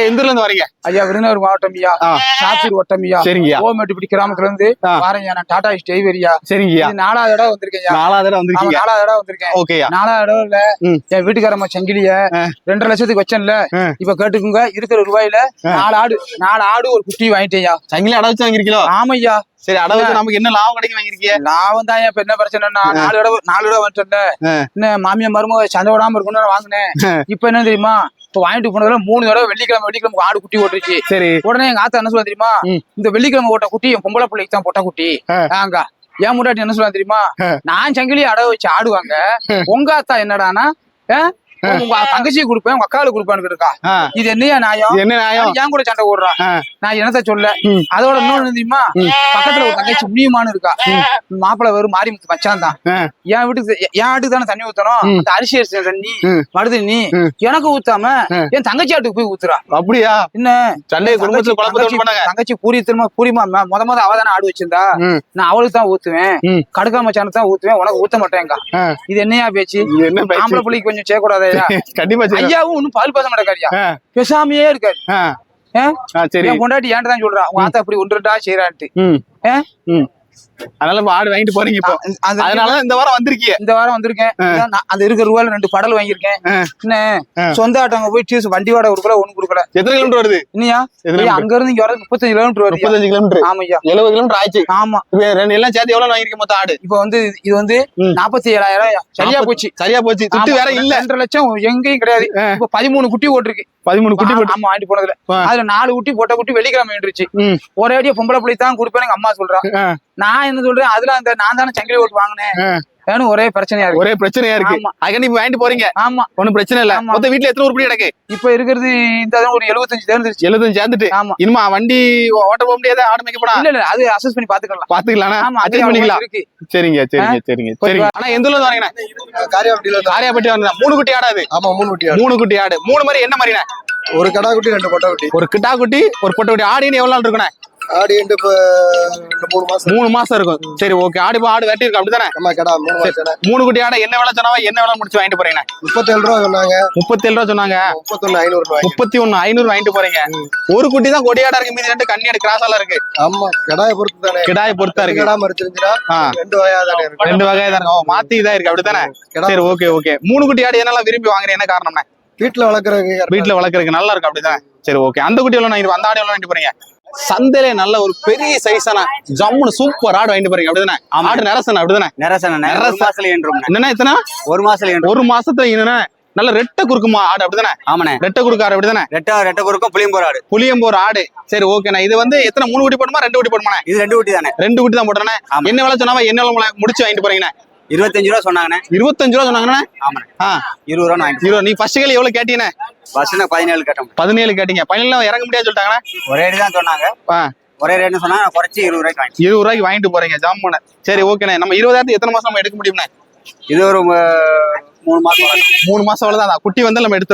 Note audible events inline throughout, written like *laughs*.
எந்த இருந்து வரீங்க? ஐயா விருதுநகர் மாவட்டம் ஐயா. சாத்தூர் வட்டம் ஐயா. சரிங்கய்யா ஓமேட்டுப்பட்டி கிராமத்துல இருந்து. வாரேன் நான் டாடா டிரைவரியா சரிங்கய்யா நாலாவது இடம் வந்திருக்கேன் ஐயா. நாலாவது தடவை வந்திருக்கீங்க. நாலாவது இடம் வந்திருக்கேன். ஓகேயா நாலாவது இடம் இல்ல. என் வீட்டுக்காரம்மா சங்கிலிய. ரெண்டரை லட்சத்துக்கு வச்சேன்ல. இப்ப கேட்டுக்குங்க இருக்கிற ரூபாயில நாலு ஆடு நாலு ஆடு ஒரு குட்டி வாங்கிட்டேயா சங்கிலி அடை வச்சு வாங்கிருக்கீங்களோ ஆமையா சரி அடை வச்சு நமக்கு என்ன லாபம் கிடைக்கும் வாங்கிருக்கீங்க லாபம் தான் இப்ப என்ன பிரச்சனைன்னா நாலு இடம் நாலு இடம் வந்துட்டேன்ல. ஆ. என்ன மாமியா மருமக சண்டை விடாம இருக்கும்னு நான் வாங்கினேன். இப்ப என்ன தெரியுமா? இப்ப வாங்கிட்டு போனதுல மூணு தடவை வெள்ளிக்கிழமை வெள்ளிக்கிழமை ஆடு குட்டி ஓட்டுருச்சு சரி உடனே எங்க ஆத்தா என்ன சொல்ல தெரியுமா. இந்த வெள்ளிக்கிழமை ஓட்ட குட்டி என் பொம்பளை பிள்ளைக்கு தான் பொட்ட குட்டி. ஆங்க ஏன் முன்னாடி என்ன சொல்ல தெரியுமா. நான் சங்கிலி அடை வச்சு ஆடுவாங்க உங்க ஆத்தா என்னடானா? உங்க தங்கச்சி கொடுப்பேன் உங்க அக்காவுக்கு கொடுப்பான்னு இருக்கா? இது என்னையா நியாயம்? என்ன நியாயம்? ஏன் கூட சண்டை ஓடுறான் ஆ. நான் என்னத்த சொல்ல. அதோட இன்னொன்னு தெரியுமா? பக்கத்துல ஒரு தங்கச்சி முனியமானு இருக்கா. மாப்பிளை வெறும் மாறி மச்சான் தான். என் வீட்டுக்கு என் ஆட்டுக்கு தானே தண்ணி ஊத்தணும். அந்த அரிசி அரிசி தண்ணி ம். மடு தண்ணி ம். எனக்கு ஊத்தாம. என் தங்கச்சி ஆட்டுக்கு போய் ஊத்துறா. அப்படியா? என்ன? சண்டையை குடும்பத்துல தங்கச்சி- பூரி திரும்ப பூரிமா முத முத அவ தானே ஆடு வச்சிருந்தா. நான் அவளுக்கு தான் ஊத்துவேன். கடுக்கா மச்சானுக்கு தான் ஊத்துவேன். உனக்கு ஊத்த மாட்டேங்க இது என்னையா பேச்சு? என்ன? ஆம்பளை பிள்ளைக்கு கொஞ்சம் செய்யக்கூடாதா. *laughs* கண்டிப்பா ஐயாவும் ஒன்னும் பால் பேச மாட்டேக்காரியா பேசாமையே இருக்காரு. சரி. பொண்டாட்டி ஏன்ட்டு தான் சொல்றா? உங்க ஆத்தா அப்படி ஒன்றுடா செய்யறான்ட்டு அதனால இப்ப ஆடு வாங்கிட்டு போறீங்க இப்போ. அதனால இந்த வாரம் வந்திருக்கீங்க இந்த வாரம் வந்திருக்கேன். அந்த இருக்கிற ரூபாயில ரெண்டு படல் வாங்கியிருக்கேன். என்ன. சொந்த ஆட்டவங்க போய் டீஸ் வண்டி வாடகை கொடுக்கல ஒண்ணு கொடுக்கல. எத்தனை கிலோமீட்டர் வருது? ஐயா, அங்க இருந்து இங்க வர முப்பத்தஞ்சு கிலோமீட்டர் வருது முப்பத்தஞ்சு கிலோமீட்டர் ஆமையா எழுபது கிலோமீட்டர் ஆச்சு. ஆமா. ரெண்டு எல்லாம் சேர்த்து எவ்வளவு வாங்கிருக்க மொத்தம் ஆடு? இப்ப வந்து இது வந்து. நாற்பத்தி ஏழாயிரம் சரியா போச்சு. சரியா போச்சு. துட்டு வேற இல்ல. ரெண்டரை லட்சம் எங்கேயும் கிடையாது. இப்ப பதிமூணு குட்டி ஓட்டிருக்கு பதிமூணு குட்டி போட்டு ஆமா வாங்கிட்டு போனதுல. அதுல நாலு குட்டி பொட்டை குட்டி வெள்ளிக்கிழமை வந்துருச்சு. ம், ஒரே அடியா பொம்பளை பிள்ளை தான் கொடுப்பேன் எங்க அம்மா சொல்றா. ஆ, நான் என்ன சொல்றேன்? அதுல அந்த நான் தானே சங்கிலி ஓட்டு வாங்கினேன். ஏன்னு ஒரே பிரச்சனையா இருக்கு. ஒரே பிரச்சனையா இருக்கு. அதுக்கு நீ வாங்கிட்டு போறீங்க. ஆமா. ஒண்ணும் பிரச்சனை இல்ல. மொத்த வீட்டுல எத்தனை உருப்படி கிடக்கு? இப்ப இருக்கிறது இந்த ஒரு எழுபத்தஞ்சு தேர்ந்துருச்சு. எழுபத்தஞ்சு சேர்ந்துட்டு. ஆமா. இனிமா வண்டி ஓட்ட போக முடியாத? ஆடு மேய்க்க போனா? இல்ல இல்ல அது அசஸ் பண்ணி பாத்துக்கலாம். பாத்துக்கலாம் ஆமா அது அட்ஜஸ்ட் பண்ணிக்கலாம் சரிங்க சரிங்க சரிங்க சரிங்க. ஆனா எந்த ஊர்ல வரீங்கண்ணா? காரியாபட்டியில காரியாபட்டி வரீங்க மூணு குட்டி ஆடாது ஆமா மூணு குட்டி ஆடு. மூணு குட்டி ஆடு. மூணு மாதிரி என்ன மாதிரிண்ணே ஒரு கடா குட்டி ரெண்டு பொட்டை குட்டி ஒரு கிட்டா குட்டி ஒரு பொட்டை குட்டி ஆடின்னு எவ்வளவு நாள் இருக்குண்ணே? ஆடு எண்டு இப்ப ரெண்டு மூணு மாசம் மூணு மாசம் இருக்கும். சரி ஓகே. ஆடு ஆடு வெட்டி இருக்கு அப்படிதானே கடா மூணு மாசம் மூணு குட்டி ஆடை என்ன வேலை சொன்னாவா? என்ன வேலை முடிச்சு வாங்கிட்டு போறீங்க? முப்பத்தேழு ரூபா சொன்னாங்க. முப்பத்தி ஏழு ரூபா சொன்னாங்க. முப்பத்தொன்னு ஐநூறு ரூபாய் முப்பத்தி ஒண்ணு ஐநூறு வாங்கிட்டு போறீங்க. ஒரு குட்டி தான் கொடியாடா இருக்கு. மீதி ரெண்டு கண்ணியாடு கிராஸால இருக்கு. ஆமா கடாயை பொறுத்து தானே. கிடாய பொறுத்தா இருக்கு. கடா மறைச்சிருந்துச்சுன்னா ஆ. ரெண்டு வகையா தானே இருக்கு ரெண்டு வகை தான். ஓ, மாத்தி தான் இருக்கு. அப்படித்தானே? சரி ஓகே ஓகே. மூணு குட்டி ஆடு என்னெல்லாம் விரும்பி வாங்குறீங்க? என்ன காரணம்னா? வீட்டுல வளர்க்குறதுக்கு வீட்டுல வளர்க்கறதுக்கு நல்லா இருக்கு. அப்படிதானே சரி ஓகே. அந்த குட்டி எவ்வளவு அந்த ஆடு எவ்வளவு வாங்கிட்டு போறீங்க? சந்தையில நல்ல ஒரு பெரிய சைஸான ஜம்முன்னு சூப்பர் ஆடு வாங்கிட்டு போறீங்க. அப்படிதானே? ஆடு நரசன அப்படிதானே? நெரசன நெரச. ஒரு மாசத்துல ஏன்றும் என்னன்னா எத்தனை ஒரு மாசத்துல ஏன்றும் ஒரு மாசத்துல என்னன்னா நல்ல ரெட்டை குறுக்குமா ஆடு அப்படிதானே? ஆமாண்ணே. ரெட்டை குறுக்கு ஆடு அப்படிதானே? ரெட்டா ரெட்டை குறுக்கும் புளியம்போர் ஆடு. புளியம்போர் ஆடு. சரி ஓகேண்ணா இது வந்து எத்தனை? மூணு குட்டி போடுமா ரெண்டு குட்டி போடுமாண்ணே இது ரெண்டு குட்டி தானே. ரெண்டு குட்டி தான் போடுறேன். என்ன வேலை சொன்னாவா என்ன முடிச்சு வாங்கிட்டு போறீங்கண்ணே? இருபத்தஞ்சு ரூபா சொன்னாங்கண்ணே. இருபத்தஞ்சு ரூபா சொன்னாங்கண்ணே? ஆமாண்ணே. இருபது ரூபா இருபது நீ ஃபர்ஸ்ட் கேள்வி எவ்வளவு கேட்டீங்கண்ணே? பஸ்ஸுனா பதினேழு கேட்டோம். பதினேழு கேட்டீங்க. பதினேழு இறங்க முடியாது சொல்லிட்டாங்கண்ணே? ஒரே தான் சொன்னாங்க. ஒரே ரேட்னு சொன்னாங்க குறைச்சி இருபது ரூபாய்க்கு வாங்கி இருபது ரூபாய்க்கு வாங்கிட்டு போறீங்க ஜாமுன சரி ஓகேண்ணே. நம்ம இருபதாயிரத்து எத்தனை மாசம் நம்ம எடுக்க முடியும்ண்ணே? இது ஒரு மூணு மாசம். மூணு மாசம் அவ்வளவுதான். குட்டி வந்து நம்ம இது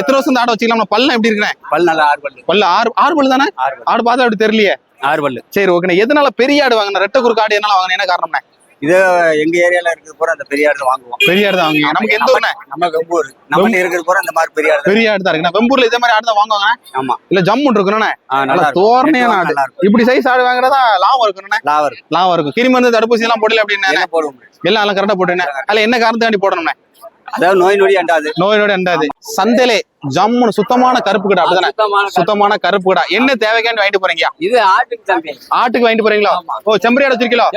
எத்தனை வருஷம் ஆடை வச்சுக்கலாம்? பல்ல எப்படி இருக்குண்ணே? பல் நல்லா ஆறு பல்லு. பல்லு ஆறு ஆறு பல்லு தானே? ஆடு பார்த்தா அப்படி தெரியலையே. ஆறு பல்லு. சரி ஓகேண்ணே. எதனால பெரிய ஆடு வாங்கின? ரெட்டை குறுக்கு ஆடு எதனால வாங்கின? என்ன காரணம்ண்ணே? இது எங்க ஏரியால இருக்கிற பூரா அந்த பெரிய ஆடு தான் வாங்குவோம். பெரிய ஆடு தான் வாங்குவீங்க நமக்கு எந்த ஊர்ண்ணே? நம்ம வெம்பூர் நம்ம இருக்கிற பூரா இந்த மாதிரி பெரிய ஆடு தான். இருக்குண்ணே வெம்பூர்ல இதே மாதிரி ஆடு தான் வாங்குவாங்க. ஆமா. இல்ல ஜம்முன் இருக்கணும்ண்ணே ஆ, நல்லா. தோரணையான ஆடு. இப்படி சைஸ் ஆடு வாங்குறதா லாபம் இருக்கணும்ண்ணே லாபம் இருக்கும். லாபம் இருக்கும். கிருமி வந்து தடுப்பூசி எல்லாம் போடல அப்படின்னு போடுவோம். எல்லாம் கரெக்டா போட்டுனே அதுல என்ன காரணத்தாண்டி போடணும்ண்ணே அதாவது நோய் நொடி அண்டாது. நோய் நோய் அண்டாது. சந்தையிலே ஜம்முன்னு சுத்தமான கருப்பு கடை அப்படிதானே? சுத்தமான கருப்பு. கடை. என்ன தேவைக்காண்டி வாங்கிட்டு போறீங்க? இது ஆட்டுக்கு ஆட்டுக்கு வாங்கிட்டு போறீங்களா? ஓ செம்பரி ஆடு வச்சிருக்கீங்களோ?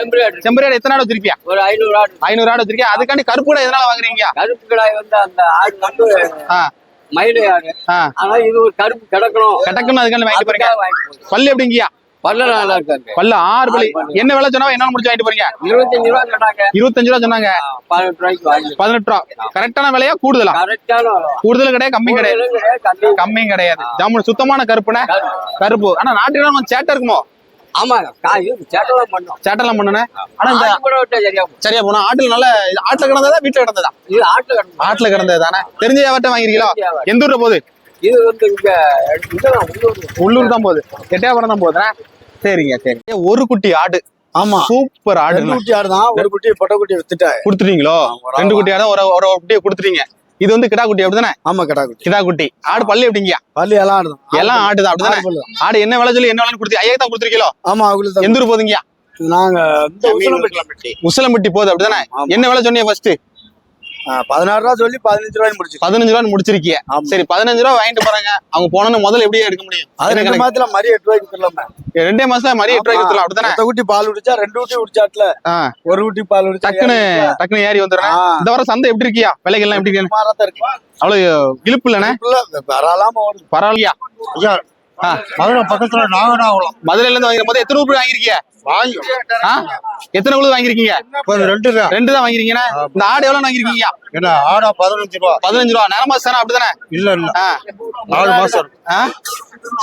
செம்பரி ஆடு எத்தனை ஆடு வச்சிருக்கியா ஒரு ஐநூறு ஆடு. ஐநூறு ஆடு வச்சிருக்கியா அதுக்காண்டி கருப்பு கடை எதனால வாங்குறீங்க? கருப்பு கிடாய் வந்து அந்த ஆடு வந்து மயிலை ஆடு. ஆனா இது ஒரு கருப்பு கிடக்கணும். கட்டக்குன்னு அதுக்காண்டி வாங்கிட்டு போறீங்க. பல்லு எப்படிங்கயா பல்ல நல்லா இருக்காங்க. பல்லு ஆறு பல்லு. என்ன விலை சொன்னா என்ன முடிச்சு வாங்கிட்டு போறீங்க? இருபத்தஞ்சு ரூபா சொன்னாங்க. இருபத்தஞ்சு ரூபா சொன்னாங்க. பதினெட்டு ரூபாய்க்கு வாங்கி பதினெட்டு ரூபா. கரெக்டான விலையா? கூடுதலா? கரெக்டான கூடுதல் கிடையாது. கம்மி கிடையாது கம்மியும் கிடையாது. சுத்தமான கருப்புனே கருப்பு. ஆனா நாட்டுக்கு கொஞ்சம் சேட்டை இருக்குமோ? காய் சேட்டெல்லாம் பண்ணோம். சேட்டெல்லாம் பண்ணுனே ஆனா இந்த சரியா போனா ஆட்டுல நல்ல ஆட்டுல கிடந்ததா வீட்டுல கிடந்ததா? இது ஆட்டுல ஆட்டுல கிடந்தது தானே தெரிஞ்ச வியாபாரத்தை வாங்கிருக்கீங்களா எந்த ஊர்ல போகுது? இது வந்து இங்க இதெல்லாம் உள்ளூர் உள்ளூர் தான் போகுது. எட்டயபுரம் தான் போகுதுண்ணே. சரிங்க சரி. ஒரு குட்டி ஆடு. ஆமா. சூப்பர் ஆடு. ரெண்டு குட்டி ஆடு தான் ஒரு குட்டி பொட்டை குட்டி வித்துட்டேன் கொடுத்துட்டீங்களோ? ரெண்டு குட்டி ஆடு ஒரு ஒரு குட்டியை கொடுத்துட்டீங்க. இது வந்து கிடா குட்டி அப்படிதானே? ஆமா கடா குட்டி. கிடா குட்டி. ஆடு பல்லு எப்படிங்கயா பள்ளி எல்லாம் ஆடுதான். எல்லாம் ஆடுதான் அப்படிதானே? ஆடு. ஆடு என்ன விலை சொல்லி என்ன விலை கொடுத்து ஐயா தான் கொடுத்துருக்கீங்களோ? ஆமா அவங்களுக்கு. எந்த ஊர் போதுங்கயா நாங்க உசிலம்பட்டி. உசிலம்பட்டி போகுது அப்படிதானே. என்ன விலை சொன்னீங்க ஃபர்ஸ்ட் பதினாறு ரூபா சொல்லி பதினஞ்சு ரூபாய் முடிச்சு பதினஞ்சு ரூபா முடிச்சிருக்கீங்க. சரி பதினஞ்சு ரூபா வாங்கிட்டு போறாங்க. அவங்க போனோன்னு முதல்ல எப்படியே எடுக்க முடியும். அது ரெண்டு? மாதத்துல மரி எட்டு ரூபாய்க்கு தரலாமே ரெண்டே மாசத்துல மரிய எட்டு ரூபாய்க்கு வித்துடலாம் அப்படிதானே ஒத்த குட்டி பால் குடிச்சா ரெண்டு குட்டி குடிச்சாட்ல. ஒரு குட்டி பால் குடிச்சா டக்குன்னு டக்குன்னு ஏறி வந்துடுறேன். இந்த வாரம் சந்தை எப்படி இருக்கியா? விலைகள்லாம் எப்படி இருக்கு? அவ்வளவு இழுப்பு இல்லைண்ணே? ஓடுது. பரவாயில்லையா. மதுரை பக்கத்துல நாகடா ஆகலாம் மதுரையில இருந்து வாங்கிற போது எத்தனை ரூபாய் வாங்கிருக்கீங்க வாங்கி? எத்தனை குழு வாங்கிருக்கீங்க ரெண்டு ரெண்டு தான் வாங்கிருக்கீங்க இந்த ஆடு எவ்வளவு வாங்கிருக்கீங்க என்ன ஆடா பதினஞ்சு ரூபா. பதினஞ்சு ரூபா. நேரமா சார் அப்படிதானே? இல்ல இல்ல. நாலு மாசம்?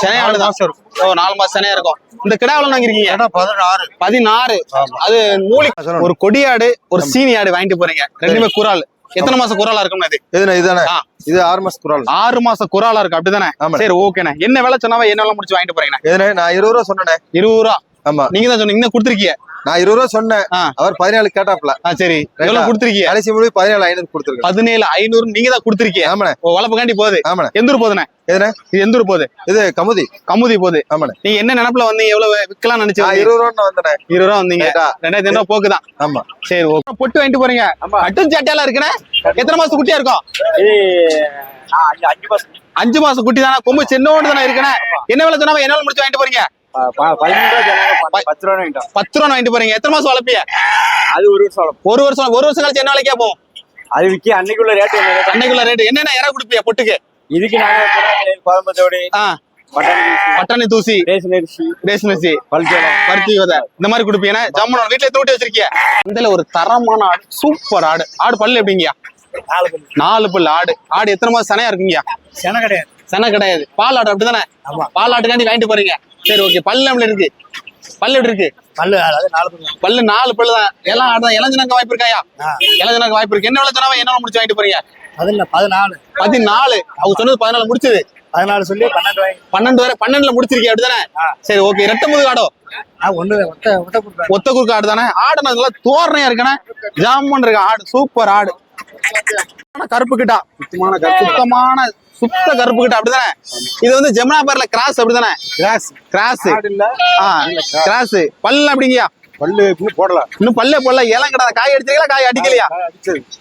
சென்னை ஆடு தான் மாசம் இருக்கும். ஓ நாலு மாசம் சென்னையா இருக்கும். இந்த கிடா எவ்வளவு வாங்கிருக்கீங்க பதினாறு. பதினாறு. அது மூலி ஒரு கொடி ஆடு ஒரு சீனி ஆடு வாங்கிட்டு போறீங்க. ரெண்டுமே குரால் எத்தனை மாசம் குராலா இருக்கும் இது இதுண்ணே இதுதானே. இது ஆறு மாசம் குரால் ஆறு மாசம் குராலா இருக்கு அப்படிதானே. சரி ஓகேண்ணே. என்ன வேலை சொன்னாவா என்ன வேலை முடிச்சு வாங்கிட்டு போறீங்கண்ணே? இதுண்ணே நான் இருபது ரூபா சொன்னேனே இருபது ரூபா? ஆமா. நீங்க தான் சொன்னீங்க கொடுத்துருக்கீங்க. நான் இருபது ரூபா சொன்னேன். அவர் பதினாலு கேட்டாப்ல ஆ சரி. எவ்வளவு கொடுத்துருக்கீங்க? கடைசி முடிவு பதினேழு ஐநூறு கொடுத்துருக்கேன். பதினேழு ஐநூறு நீங்க தான் கொடுத்துருக்கீங்க. ஆமாண்ணே. வளப்புக்காண்டி போகுது. ஆமாண்ணே. எந்த ஊர் போகுதுண்ணே? எதுண்ணே? இது எந்த ஊர் போகுது? இது கமுதி. கமுதி போகுது. ஆமாண்ணே. நீங்க என்ன நினைப்புல வந்தீங்க? எவ்வளவு விற்கலாம் நினைச்சு? இருபது ரூபா வந்தேனே இருபது ரூபா வந்தீங்க? ரெண்டாயிரத்தி ஐநூறு போக்கு தான் ஆமா. சரி ஓகே பொட்டு வாங்கிட்டு போறீங்க. அட்டு சட்டையெல்லாம் இருக்குண்ணே. எத்தனை மாசம் குட்டியா இருக்கும்? அஞ்சு மாசம். அஞ்சு மாசம் குட்டி தானே? கொம்பு சின்னோண்டு தானே இருக்குண்ணே? என்ன வேலை சொன்னா என்ன முடிச்சு வாங்கிட்டு போறீங்க? பத்து ரூபா வாங்கிட்டோம். பத்து ரூபா வாங்கிட்டு போறீங்க. எத்தனை மாசம் வளர்ப்பிய அது ஒரு வருஷம். ஒரு வருஷம் ஒரு வருஷம் கழிச்சு என்ன விலைக்கா போகும் அது அன்னைக்குள்ள ரேட் அன்னைக்குள்ள ரேட் என்னென்ன இற கொடுப்பியா பொட்டுக்கு? இதுக்கு நாங்க கோயம்புத்தோடு ஆ. பட்டாணி தூசி ரேஷன் அரிசி ரேஷன் அரிசி. பல்சேலம் பருத்தி விதை. இந்த மாதிரி கொடுப்பீங்க ஜம்முன வீட்டுல தூட்டி வச்சிருக்கிய? இதுல ஒரு தரமான ஆடு. சூப்பர் ஆடு. ஆடு பல்லு எப்படிங்கயா நாலு பல்லு. ஆடு. ஆடு எத்தனை மாசம் சனையா இருக்குங்கயா சென கிடையாது. செனை கிடையாது. பால் ஆடு அப்படிதானே? ஆமா. பால் ஆட்டுக்காண்டி வாங்கிட்டு போறீங்க. சரி ஓகே பல்லு எப்படி இருக்கு. பல்லு எப்படி இருக்கு? பல்லு அதாவது நாலு பல்லு. பல்லு நாலு பல்லு தான். எல்லாம் ஆடு தான் இளஞ்சனங்க வாய்ப்பு இருக்காயா? இளஞ்சனங்க வாய்ப்பு இருக்கு. என்ன வேலை சொன்னாவா? என்ன முடிச்சு வாங்கிட்டு போறீங்க? இல்ல பதினாலு. பதினாலு. அவங்க சொன்னது பதினாலு முடிச்சது. பதினாலு சொல்லி பன்னெண்டு பன்னெண்டு வரை பன்னெண்டுல முடிச்சிருக்கீங்க அப்படிதானே? சரி ஓகே ரெட்ட முதுகு ஆடோ? ஒண்ணு ஒத்த ஒத்த குறுக்கு ஆடு. தானே? ஆடு நல்லா தோரணையா இருக்கனே? ஜாமன் இருக்கு. ஆடு சூப்பர் ஆடு. கருப்பு கிட்டா. சுத்தமான சுத்தமான சுத்த கருப்பு கிட்டா அப்படிதானே? இது வந்து ஜெமுனா பார்ல கிராஸ் அப்படிதானே? கிராஸ். கிராஸ். இல்ல ஆ கிராஸ். பல்லு அப்படிங்கயா பல்லு இன்னும் போடல. இன்னும் பல்லே போடல. ஏலம் கிடா காய் அடிச்சீங்களா காய் அடிக்கலையா?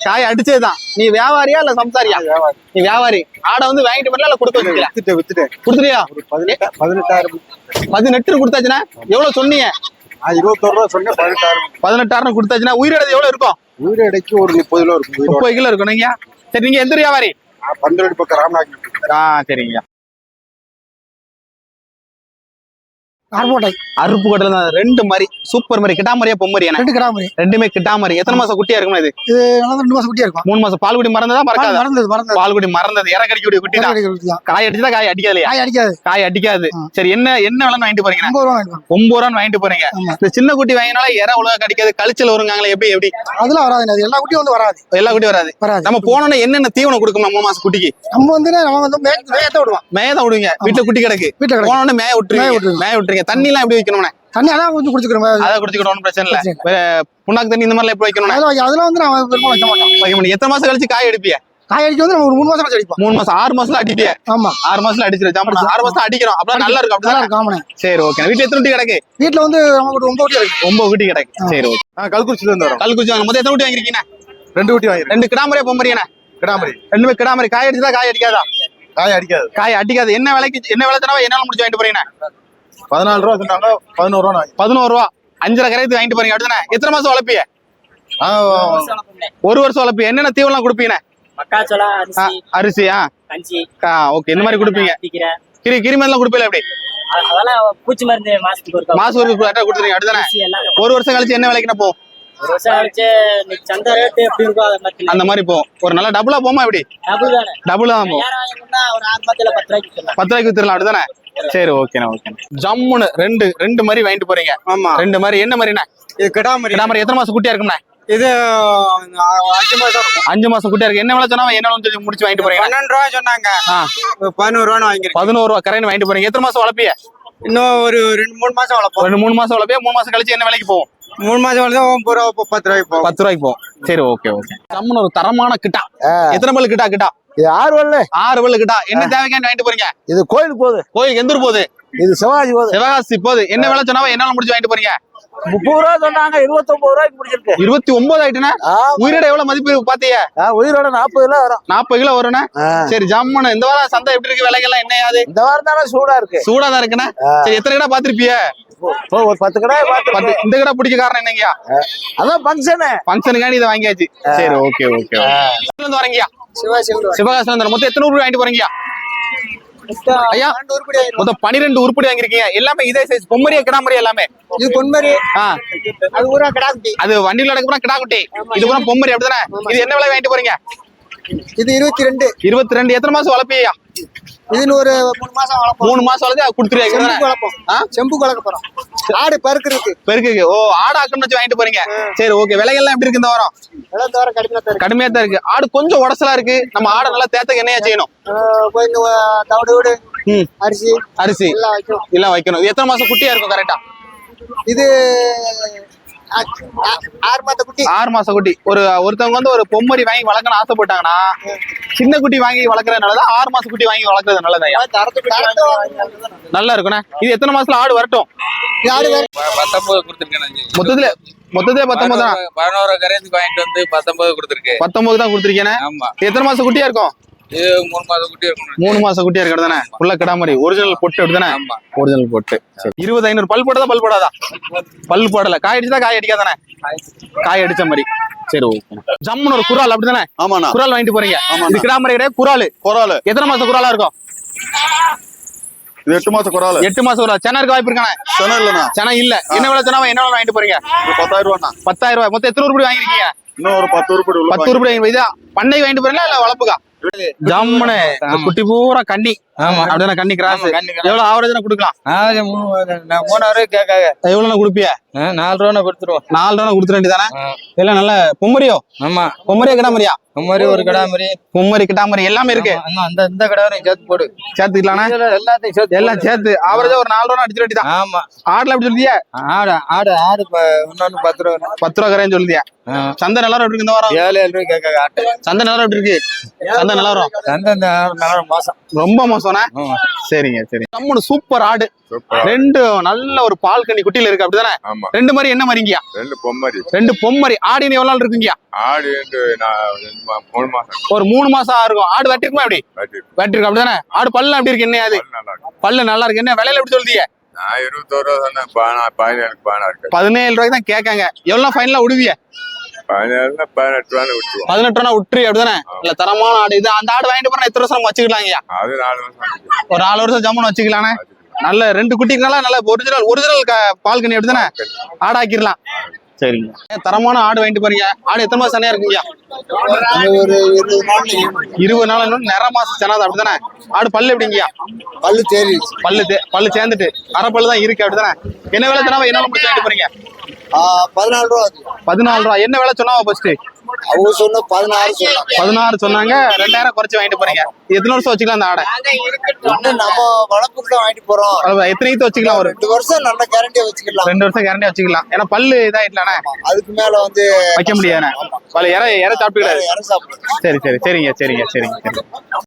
காய் அடிச்சதுதான். நீ வியாபாரியா இல்ல சம்சாரியா? நீ வியாபாரி. ஆடை வந்து வாங்கிட்டு வரல இல்ல கொடுக்க வித்துட்டு வித்துட்டேன் கொடுத்துட்டியா? பதினெட்டு பதினெட்டாயிரம் பதினெட்டு கொடுத்தாச்சுன்னா எவ்வளவு சொன்னீங்க? இருபத்தோரு ரூபா சொன்னேன் பதினெட்டாயிரம் பதினெட்டாயிரம் கொடுத்தாச்சுன்னா உயிரிழது எவ்வளவு இருக்கும்? வீடு இடைக்கு ஒரு முப்பது கிலோ இருக்கும். முப்பது கிலோ இருக்கும் நீங்க சரி நீங்க எந்த வியாபாரி? பந்தலடி பக்கம் ராமநாயக்கன் ஆ சரிங்கய்யா. அறுபோட்டை அருப்பு கட்டல தான் ரெண்டு மாதிரி சூப்பர் மாதிரி கிட்டாமரியா பொம்மரியா ரெண்டு கிராமரி ரெண்டுமே கிட்டாமரி எத்தனை மாசம் குட்டியா இருக்குமா இது? ரெண்டு மாசம் குட்டியா இருக்கும். மூணு மாசம் பால்குடி மறந்ததா மறக்காதா மறந்தது மறந்தது. பால்குடி மறந்தது. இற கடிக்கக்கூடிய குட்டி தான் காய் அடிச்சதா காய் அடிக்காதலையா காய் அடிக்காது. காய் அடிக்காது. சரி என்ன என்ன விலை வாங்கிட்டு போறீங்க ஐம்பது ரூபா ஒன்பது ரூபான்னு வாங்கிட்டு போறீங்க. இந்த சின்ன குட்டி வாங்கினால இற உலக கடிக்காது. கழிச்சல் வருங்காங்களே எப்படி எப்படி? அதெல்லாம் வராது எல்லா குட்டியும் வந்து வராது. எல்லா குட்டியும் வராது. நம்ம போனோம்னா என்னென்ன தீவனம் கொடுக்கணும் மூணு மாசம் குட்டிக்கு? நம்ம வந்து நம்ம வந்து மேயத்தை விடுவோம். மேய தான் விடுவீங்க வீட்டுல குட்டி கிடக்கு. வீட்டுல போனோடனே மேய விட்டுருங்க. மேய விட்டுருங்க. தண்ணி எல்லாம் எப்படி வைக்கணும்னே. தண்ணி அதான் கொஞ்சம் குடிச்சுக்கிறோம். அதை குடிச்சுக்கிட்டு ஒன்றும் பிரச்சனை இல்ல. புண்ணாக்கு தண்ணி இந்த மாதிரிலாம் எப்படி வைக்கணும் அதெல்லாம் வந்து நான் வைக்க முடியும் எத்தனை மாசம் கழிச்சு காய் அடிப்பிய? காய் அடிக்க வந்து நம்ம ஒரு மூணு மாசம் கழிச்சு அடிப்போம். மூணு மாசம் ஆறு மாசத்துல அடிப்பிய? ஆமா. ஆறு மாசத்துல அடிச்சிரு ஜாமன் ஆறு மாசம் அடிக்கிறோம். அப்பதான் நல்லா இருக்கும். நல்லா இருக்கும் சரி ஓகே வீட்டுல எத்தனை குட்டி கிடக்கு? வீட்டுல வந்து நமக்கு ஒரு ஒன்பது குட்டி இருக்கு ஒன்பது குட்டி கிடக்கு. சரி ஓகே கல்குறிச்சில இருந்து வரோம். கல் குச்சி வாங்க. மொத்தம் எத்தனை குட்டி வாங்கிருக்கீங்க ரெண்டு குட்டி வாங்கிருக்கேன் ரெண்டு கிடாமரியா பொம்மரியானே கிடாமரி. ரெண்டுமே கிடாமரி. காய் அடிச்சதா காய் அடிக்காதா? காய் அடிக்காது. காய் அடிக்காது. என்ன விலைக்கு என்ன விலை என்னால முடிச்சு வாங்கிட்டு போறீங்க பதினாலு ரூபா சொன்னாங்க பதினோரு ரூபா பதினோரு ரூபா. அஞ்சரை கரையத்து வாங்கிட்டு போறீங்க அப்படிதானே எத்தனை மாசம் வளர்ப்பிய ஒரு வருஷம் வளர்ப்பிய என்னென்ன தீவனம் கொடுப்பீங்க? மக்காச்சோளம் ஆ, அரிசி அரிசியா கஞ்சி. ஓகே. இந்த மாதிரி கொடுப்பீங்க? அடிக்கிறேன் கிரி கிரிமெல்லாம் கொடுப்பீங்க அதெல்லாம் பூச்சி மருந்து மாசத்துக்கு மாசம் ஒரு கரெக்டா கொடுத்துருங்க அப்படிதானே ஒரு வருஷம் கழிச்சு என்ன விலைக்கு போகும்? அந்த மாதிரி போகும். ஒரு நல்லா டபுளா போமா எப்படி? டபுள் டபுளா போகும். பத்து ரூபாய்க்கு வித்துடலாம். அப்படிதானே சரி ஓகேண்ணா ஓகே ஜம்முன்னு ரெண்டு ரெண்டு மாதிரி வாங்கிட்டு போறீங்க. ஆமா. ரெண்டு மாதிரி என்ன மாதிரிண்ணா? இது கிடாமரி. கிடா மாதிரி எத்தனை மாசம் குட்டியா இருக்கும்ண்ணா? இது அஞ்சு மாசம் அஞ்சு மாசம் குட்டியா இருக்கு. என்ன விலை சொன்னா என்ன சொல்லி முடிச்சு வாங்கிட்டு போறீங்க பன்னெண்டு ரூபா சொன்னாங்க. பதினோரு ரூபான்னு வாங்கிருக்கேன் பதினோரு ரூபா கரைன்னு வாங்கிட்டு போறீங்க. எத்தனை மாசம் வளர்ப்பிய? இன்னும் ஒரு ரெண்டு மூணு மாசம் வளர்ப்போம். ரெண்டு மூணு மாசம் வளர்ப்பிய? மூணு மாசம் கழிச்சு என்ன விலைக்கு போகும்? மூணு மாசம் வளர்ந்தா ஒன்பது ரூபா பத்து ரூபாய்க்கு போகும். பத்து ரூபாய்க்கு போகும். சரி ஓகே ஓகே ஜம்முன்னு ஒரு தரமான கிட்டா. எத்தனை பல்லு கிட்டா கிட்டா? இது ஆறு வரல ஆறு பல்லு கிட்டா. என்ன தேவைக்காண்டி வாங்கிட்டு போறீங்க? இது கோயிலுக்கு போகுது. கோயிலுக்கு எந்த போகுது? இது சிவாஜி போகுது. சிவகாசி போகுது. என்ன வேலை சொன்னாவோ என்ன முடிச்சு வாங்கிட்டு போறீங்க? முப்பது ரூபா சொன்னாங்க இருபத்தொன்பது ரூபாய்க்கு முடிச்சிருக்கு. இருபத்தி ஒன்பது ஆயிட்டுனா உயிரிட எவ்வளவு மதிப்பு பாத்தீங்க ஆ, உயிரோட நாற்பது கிலோ வரும். நாற்பது கிலோ வரும்னா. சரி ஜம்முன்னு. இந்த வாரம் சந்தை எப்படி இருக்கு? விலைகள்லாம் என்ன ஆகுது இந்த வாரம் தானே சூடா இருக்கு. சூடா தான் இருக்குண்ணா சரி எத்தனை கடை பாத்திருப்பிய ஒரு பத்து கடை பத்து. இந்த கடை பிடிக்க காரணம் என்னங்கய்யா? அதான் ஃபங்க்ஷனு ஃபங்க்ஷனுக்காண்டி இதை வாங்கியாச்சு. சரி ஓகே ஓகே வரீங்கயா சிவகாசில இருந்து மொத்தம் எத்தனை உருப்படி வாங்கிட்டு போறீங்க? ஐயா மொத்தம் பனிரெண்டு உருப்படி வாங்கிருக்கீங்க எல்லாமே இதே சைஸ் பொம்மரியா கிடாமரியா எல்லாமே. இது பொன்மரி அது ஊரா கிடாக்குட்டி அது வண்டியில நடக்க போனா கிடாக்குட்டி இது பூரா பொம்மரி அப்படிதானே? இது என்ன விலை வாங்கிட்டு போறீங்க? இது இருபத்தி ரெண்டு இருபத்தி ரெண்டு எத்தனை மாசம் வளர்ப்பியா இதுல ஒரு மூணு மாசம் வளர்ப்போம். மூணு மாசம் வளர்த்து கொடுத்துருவீங்க வளர்ப்போம். ஆ? செம்புக்கு வளர்க்க போறோம். ஆடு பருக்குறதுக்கு பெருக்கு ஓ ஆடு ஆக்கணும்னு வச்சு வாங்கிட்டு போறீங்க. சரி ஓகே விலைகள்லாம் எப்படி இருக்கு இந்த வாரம்? கடுமையா தான் இருக்கு. கடுமையா தான் இருக்கு. ஆடு கொஞ்சம் உடசலா இருக்கு. நம்ம ஆடை நல்லா தேத்தக்கு என்னையா செய்யணும்? அரிசி அரிசி. எல்லாம் வைக்கணும். எத்தனை மாசம் குட்டியா இருக்கும் கரெக்டா இது ஆறு மாத்த குட்டி. ஆறு மாசம் குட்டி. ஒரு ஒருத்தவங்க வந்து ஒரு பொம்மரி வாங்கி வளர்க்கணும்னு ஆசைப்பட்டாங்கன்னா சின்ன குட்டி வாங்கி வளர்க்கறது நல்லதா ஆறு மாசம் குட்டி வாங்கி வளர்க்கறது நல்லதா தரத்து குட்டி வாங்கி- நல்லா இருக்குண்ணே. இது எத்தனை மாசத்துல ஆடு வரட்டும்? மொத்தத்துல மொத்தத்துல பத்தொன்பது தான் பதினோரு கரையத்துக்கு வாங்கிட்டு வந்து பத்தொன்பது கொடுத்துருக்கேன். பத்தொன்பது தான் கொடுத்துருக்கேனே? ஆமா. எத்தனை மாசம் குட்டியா இருக்கும்? மூணு மாதம் குட்டி இருக்கணும். மூணு மாசம் குட்டியா இருக்கிறது தானே? உள்ள கிடாமரி ஒரிஜினல் பொட்டு அப்படிதானே ஆமா. ஒரிஜினல் பொட்டு. சரி. இருபது ஐநூறு. பல் போட்டதா பல் போடாதா? பல் போடல. காய் அடிச்சதா காய் அடிக்காதானே காய் அடிச்ச மாதிரி. சரி ஓகே ஜம்முன்னு ஒரு குரால் அப்படிதானே ஆமாண்ணா. குரால் வாங்கிட்டு போறீங்க. இது கிடாமரி கிடையாது குரால் குறாலு. எத்தனை மாசம் குராலா இருக்கும்? எட்டு மாசம் குறாலு. எட்டு மாசம் குரால் சென்னை இருக்க வாய்ப்பு இருக்கானே? சொன்ன இல்லண்ணா. சென்னை இல்ல. என்ன விலை சொன்னா என்ன விலை வாங்கிட்டு போறீங்க? பத்தாயிரம் ரூபாண்ணா பத்தாயிரம் ரூபாய் மொத்தம் எத்தனை உருப்படி வாங்கிருக்கீங்க இன்னும் ஒரு பத்து உருப்படி பத்து உருப்படி வாங்கி பண்ணை வாங்கிட்டு போறீங்களா இல்ல வளர்ப்புக்கா? ஜம்முனு. குட்டி பூரா கண்ணி. ஆமா. அப்படிதானே கண்ணி கிராஸ். எவ்வளவு ஆவரேஜ் கொடுக்கலாம்? மூணாயிரம் கேட்காங்க எவ்வளவு கொடுப்பிய? நாலு ரூபா கொடுத்துருவோம். நாலு ரூபா கொடுத்துட வேண்டியதானே ஆ. எல்லாம் நல்ல பொம்மரியோ? ஆமா. பொம்மரியா கிடாமரியா ஒரு கடை மாதிரி. பொம்மரி கிட்டாமரி எல்லாமே இருக்கு. அந்த இந்த சேர்த்து போடு. சேர்த்துக்கலாம்னா இதுல எல்லாத்தையும் சேர்த்து எல்லாம் சேர்த்து ஆவரேஜா ஒரு நாலு ரூபா அடிச்சிட வேண்டியதான் ஆமா. ஆடுல எப்படி சொல்லியா ஆடு ஆடு ஆடு இன்னொன்னு பத்து ரூபா. பத்து ரூபா கரையும் சொல்லியா. சந்தை எப்படி இருக்கு இந்த வாரம்? ஏழு ஏழு ரூபாய் கேட்காங்க ஆட்டு. சந்தை எப்படி இருக்கு? சந்தை நிலவரம் அந்த இந்த நாலு மாசம். ரொம்ப மோசம்னா ஆமா. சரிங்க சரி. நம்மளோட சூப்பர் ஆடு. ரெண்டு நல்ல ஒரு பால் கண்ணி குட்டியில இருக்கு அப்படிதானே? ரெண்டு மாதிரி என்ன மாதிரிங்கயா ரெண்டு பொம்மரி. ரெண்டு பொம்மரி. ஆடு எவ்வளவு நாள் இருக்குங்கயா ஆடு மூணு மாசம் ஒரு மூணு மாசம் இருக்கும் ஆடு வெட்டிருக்குமா எப்படி? வெட்டிருக்கு. அப்படிதானே? ஆடு பல்லு எப்படி இருக்கு என்ன அது? நல்லா இருக்கு. பல்லு நல்லா இருக்கு. என்ன விலையில எப்படி சொல்லுதீங்க? நான் இருபத்தோரு ரூபா சொன்னேன். பதினேழு ரூபாய்க்கு தான் கேட்காங்க. எவ்வளவு ஃபைனலா விடுவிய? பதினேழுல பதினெட்டு விட்டுருவோம். ரூபா விட்டுரு அப்படிதானே? இல்ல தரமான ஆடு இது அந்த ஆடு வாங்கிட்டு போனா எத்தனை வருஷம் வச்சுக்கலாங்கய்யா அது நாலு வருஷம். ஒரு நாலு வருஷம் ஜம்முன்னு வச்சுக்கலானே? நல்ல ரெண்டு குட்டிக்குனால நல்ல ஒரிஜினல் ஒரிஜினல் பால் கண்ணி அப்படிதானே? ஆடாக்கிடலாம். சரிங்க. ஏன் தரமான ஆடு வாங்கிட்டு போறீங்க. ஆடு எத்தனை மாசம் சனையா இருக்குங்கய்யா ஒரு இருபது நாள் இருபது நாள் நிற மாசம் செனாது அப்படிதானே? ஆடு பல்லு எப்படிங்கய்யா பல்லு தேறி பல்லு தே- பல்லு சேர்ந்துட்டு அரை பல்லு தான் இருக்கு அப்படிதானே? என்ன விலை சொன்னாவா என்ன முடிச்சு வாங்கிட்டு போறீங்க? பதினாலு ரூபா பதினாலு ரூபா. என்ன விலை சொன்னாவா ஃபர்ஸ்ட் அவங்க சொன்ன பதினாறு சொன்னாங்க. பதினாறு சொன்னாங்க. ரெண்டாயிரம் குறைச்சு வாங்கிட்டு போறீங்க. எத்தனை வருஷம் வச்சுக்கலாம் அந்த ஆடை? இன்னும் நம்ம வளர்ப்புக்கு தான் வாங்கிட்டு போறோம். எத்தனை வச்சுக்கலாம் ஒரு? ரெண்டு வருஷம் நல்ல கேரண்டியா வச்சுக்கலாம். ரெண்டு வருஷம் கேரண்டி வச்சுக்கலாம். ஏன்னா பல்லு இதாயிட்டலானே? அதுக்கு மேல வந்து வைக்க முடியாதுண்ணே பல்லு இற இற சாப்பிடுறது சரி சரி. சரிங்க சரிங்க சரிங்க சரி